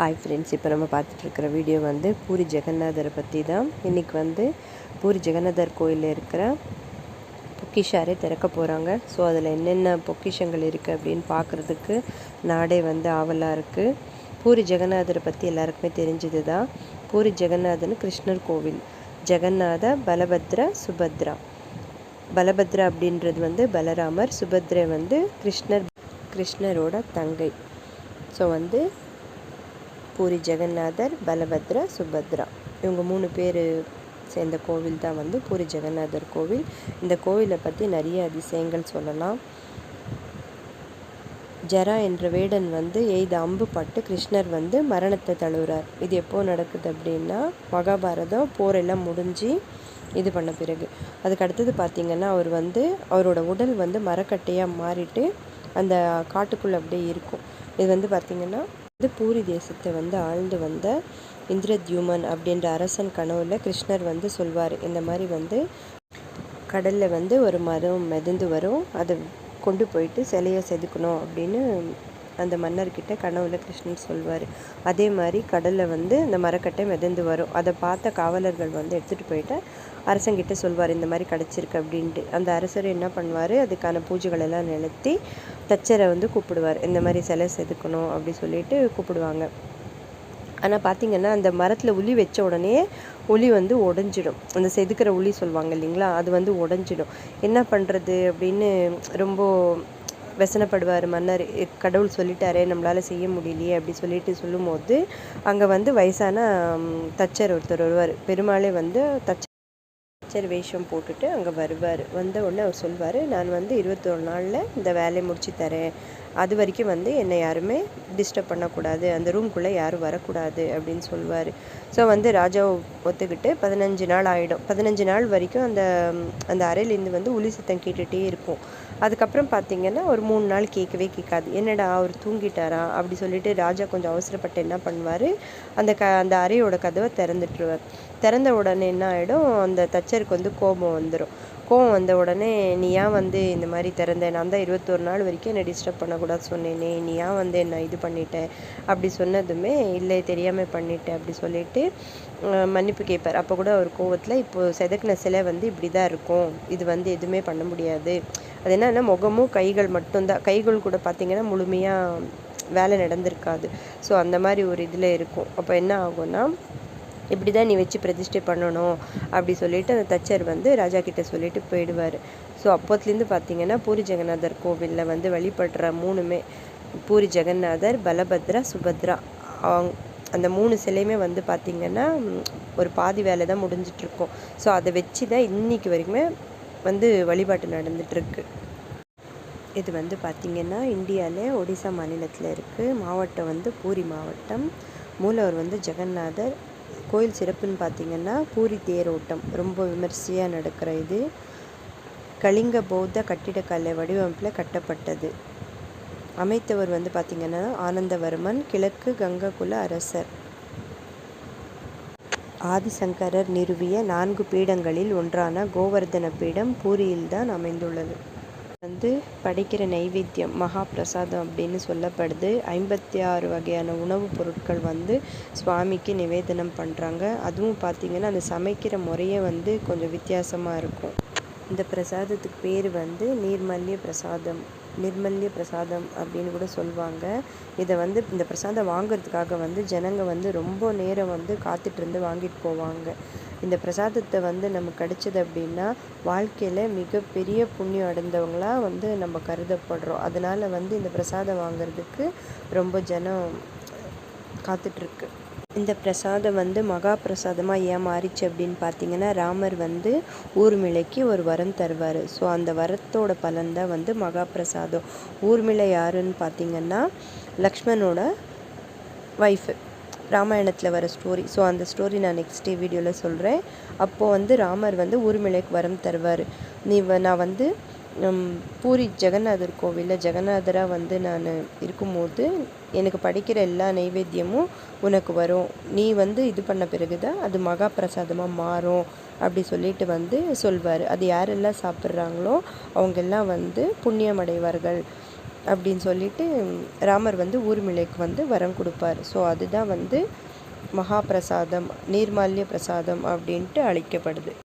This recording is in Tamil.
ஹாய் ஃப்ரெண்ட்ஸ் இப்போ நம்ம பார்த்துட்ருக்கிற வீடியோ வந்து பூரி ஜெகநாதரை பற்றி தான் இன்றைக்கி வந்து பூரி ஜெகநாதர் கோயிலில் இருக்கிற பொக்கிஷாரே திறக்க போகிறாங்க ஸோ அதில் என்னென்ன பொக்கிஷங்கள் இருக்குது அப்படின்னு பார்க்குறதுக்கு நாடே வந்து ஆவலாக இருக்குது பூரி ஜெகநாதரை பற்றி எல்லாருக்குமே தெரிஞ்சது தான் பூரி ஜெகநாதன் கிருஷ்ணர் கோவில். ஜெகநாத பலபத்ரா சுபத்ரா. பலபத்ரா அப்படின்றது வந்து பலராமர் சுபத்ரை வந்து கிருஷ்ணர் கிருஷ்ணரோட தங்கை. ஸோ வந்து பூரி ஜெகநாதர் பலபத்ரா சுபத்ரா. இவங்க மூணு பேர் சேர்ந்த கோவில் தான் வந்து பூரி ஜெகநாதர் கோவில். இந்த கோவிலை பற்றி நிறைய அதிசயங்கள் சொல்லலாம். ஜரா என்ற வேடன் வந்து எய்த அம்பு பட்டு கிருஷ்ணர் வந்து மரணத்தை தழுவுறார். இது எப்போது நடக்குது அப்படின்னா மகாபாரதம் போரெல்லாம் முடிஞ்சு இது பண்ண பிறகு. அதுக்கு அடுத்தது பார்த்திங்கன்னா அவர் வந்து அவரோட உடல் வந்து மரக்கட்டையாக மாறிட்டு அந்த காட்டுக்குள்ளே அப்படியே இருக்கும். இது வந்து பார்த்திங்கன்னா வந்து பூரி தேசத்தை வந்து ஆழ்ந்து வந்த இந்திரத்யூமன் அப்படின்ற அரசன் கனவுல கிருஷ்ணர் வந்து சொல்வார் இந்த மாதிரி வந்து கடலில் வந்து ஒரு மரம் மிதந்து வரும் அதை கொண்டு போயிட்டு சிலையை செதுக்கணும் அப்படின்னு அந்த மன்னர்கிட்ட கனவுல கிருஷ்ணன் சொல்வார். அதே மாதிரி கடலில் வந்து அந்த மரக்கட்டை மிதந்து வரும். அதை பார்த்த காவலர்கள் வந்து எடுத்துகிட்டு போயிட்டு அரசங்கிட்ட சொல்வார் இந்த மாதிரி கிடச்சிருக்கு அப்படின்ட்டு. அந்த அரசர் என்ன பண்ணுவார் அதுக்கான பூஜைகள் எல்லாம் நிறுத்தி தச்சரை வந்து கூப்பிடுவார். இந்த மாதிரி சிலை செதுக்கணும் அப்படி சொல்லிட்டு கூப்பிடுவாங்க. ஆனால் பார்த்திங்கன்னா அந்த மரத்தில் உளி வச்ச உடனே உளி வந்து உடஞ்சிடும். அந்த செதுக்கிற உளி சொல்லுவாங்க இல்லைங்களா அது வந்து உடஞ்சிடும். என்ன பண்ணுறது அப்படின்னு ரொம்ப வசனப்படுவார் மன்னர். கடவுள் சொல்லிட்டாரே நம்மளால் செய்ய முடியலையே அப்படி சொல்லிட்டு சொல்லும்போது அங்கே வந்து வயசான தச்சர் ஒருத்தர் வருவார். பெருமாளே வந்து தச்ச டீச்சர் வேஷம் போட்டுட்டு அங்கே வருவார். வந்த உடனே அவர் சொல்வார் நான் வந்து இருபத்தொரு நாளில் இந்த வேலையை முடிச்சு தரேன். அது வரைக்கும் வந்து என்னை யாருமே டிஸ்டர்ப் பண்ணக்கூடாது. அந்த ரூம்குள்ளே யாரும் வரக்கூடாது அப்படின்னு சொல்லுவார் ஸோ வந்து ராஜாவை ஒத்துக்கிட்டு பதினஞ்சு நாள் ஆகிடும் பதினஞ்சு நாள் வரைக்கும் அந்த அந்த அறையிலேருந்து வந்து உளி சத்தம் கேட்டுகிட்டே இருக்கும் அதுக்கப்புறம் பார்த்திங்கன்னா ஒரு மூணு நாள் கேட்கவே கேட்காது. என்னடா அவர் தூங்கிட்டாரா? அப்படி சொல்லிட்டு ராஜா கொஞ்சம் அவசரப்பட்டு என்ன பண்ணுவார்? அந்த க அந்த அறையோட கதவை திறந்துட்டுருவார். திறந்த உடனே என்ன ஆகிடும் அந்த தச்சருக்கு வந்து கோபம் வந்துடும் கோவம் வந்த உடனே நீ ஏன் வந்து இந்த மாதிரி திறந்த? நான் தான் இருபத்தொரு நாள் வரைக்கும் என்னை டிஸ்டர்ப் பண்ணக்கூடாது சொன்னேனே. நீ ஏன் வந்து என்ன இது பண்ணிட்டேன் அப்படி சொன்னதுமே இல்லை தெரியாமல் பண்ணிட்டேன் அப்படி சொல்லிட்டு மன்னிப்பு கேட்பார். அப்போ கூட அவர் கோவத்தில் இப்போது செதுக்கின சிலை வந்து இப்படி தான் இருக்கும். இது வந்து எதுவுமே பண்ண முடியாது. அது என்னென்னா முகமும் கைகள் மட்டும்தான். கைகள் கூட பார்த்திங்கன்னா முழுமையாக வேலை நடந்திருக்காது. ஸோ அந்த மாதிரி ஒரு இதில் இருக்கும். அப்போ என்ன ஆகும்னா இப்படி தான் நீ வச்சு பிரதிஷ்டை பண்ணணும் அப்படி சொல்லிட்டு அந்த தச்சர் வந்து ராஜா கிட்ட சொல்லிட்டு போயிடுவார். ஸோ அப்போத்துலேருந்து பார்த்தீங்கன்னா பூரி ஜெகநாதர் கோவிலில் வந்து வழிபடுற மூணுமே பூரி ஜெகநாதர் பலபத்ரா சுபத்ரா அவங்க அந்த மூணு சிலையுமே வந்து பார்த்திங்கன்னா ஒரு பாதி வேலை தான் முடிஞ்சிட்ருக்கோம் ஸோ அதை வச்சு தான் இன்னைக்கு வரைக்குமே வந்து வழிபாட்டு நடந்துகிட்ருக்கு இது வந்து பார்த்திங்கன்னா இந்தியாவிலே ஒடிசா மாநிலத்தில் இருக்குது மாவட்டம் வந்து பூரி மாவட்டம். மூலவர் வந்து ஜெகநாதர். கோயில் சிறப்புன்னு பார்த்திங்கன்னா பூரி தேரோட்டம். ரொம்ப விமர்சையாக நடக்கிற இது. கலிங்க பௌத்த கட்டிடக்கலை வடிவமைப்பில் கட்டப்பட்டது. அமைத்தவர் வந்து பார்த்திங்கன்னா ஆனந்தவர்மன். கிழக்கு கங்ககுல அரசர். ஆதிசங்கரர் நிறுவிய நான்கு பீடங்களில் ஒன்றான கோவர்தன பீடம் பூரியில்தான் அமைந்துள்ளது. வந்து படைக்கிற நைவேத்தியம் மகா பிரசாதம் அப்படின்னு சொல்லப்படுது. ஐம்பத்தி ஆறு வகையான உணவுப் பொருட்கள் வந்து சுவாமிக்கு நிவேதனம் பண்ணுறாங்க அதுவும் பார்த்திங்கன்னா அந்த சமைக்கிற முறையே வந்து கொஞ்சம் வித்தியாசமாக இருக்கும். இந்த பிரசாதத்துக்கு பேர் வந்து நீர்மல்ய பிரசாதம். நிர்மல்ய பிரசாதம் அப்படின்னு கூட சொல்லுவாங்க இதை வந்து இந்த பிரசாதம் வாங்குறதுக்காக வந்து ஜனங்க வந்து ரொம்ப நேரம் வந்து காத்துட்ருந்து வாங்கிட்டு போவாங்க. இந்த பிரசாதத்தை வந்து நமக்கு கிடைச்சது அப்படின்னா வாழ்க்கையில் மிகப்பெரிய புண்ணியம் அடைந்தவங்களாக வந்து நம்ம கருதப்படுறோம். அதனால் வந்து இந்த பிரசாதம் வாங்குறதுக்கு ரொம்ப ஜனம் காத்துட்ருக்கு இந்த பிரசாதம் வந்து மகா பிரசாதமாக ஏன் மாறிச்சு அப்படின்னு பார்த்தீங்கன்னா ராமர் வந்து ஊர்மிளைக்கு ஒரு வரம் தருவார். ஸோ அந்த வரத்தோட பலன் தான் வந்து மகா பிரசாதம். ஊர்மிளை யாருன்னு பார்த்தீங்கன்னா லக்ஷ்மணோட ஒய்ஃபு ராமாயணத்தில் வர ஸ்டோரி ஸோ அந்த ஸ்டோரி நான் நெக்ஸ்ட் டே வீடியோவில் சொல்கிறேன் அப்போது வந்து ராமர் வந்து ஊர்மிளைக்கு வரம் தருவார். நீ நான் வந்து பூரி ஜெகநாதர் கோவிலில் ஜெகநாதராக வந்து நான் இருக்கும்போது எனக்கு படிக்கிற எல்லா நைவேத்தியமும் உனக்கு வரும். நீ வந்து இது பண்ண பிறகு தான் அது மகா பிரசாதமாக மாறும் அப்படி சொல்லிட்டு வந்து சொல்வார். அது யாரெல்லாம் சாப்பிட்றாங்களோ அவங்கெல்லாம் வந்து புண்ணியம் அடைவார்கள் அப்படின்னு சொல்லிட்டு ராமர் வந்து ஊர்மிளைக்கு வந்து வரம் கொடுப்பார். ஸோ அதுதான் வந்து மகாபிரசாதம் நீர்மால்ய பிரசாதம் அப்படின்ட்டு அழைக்கப்படுது.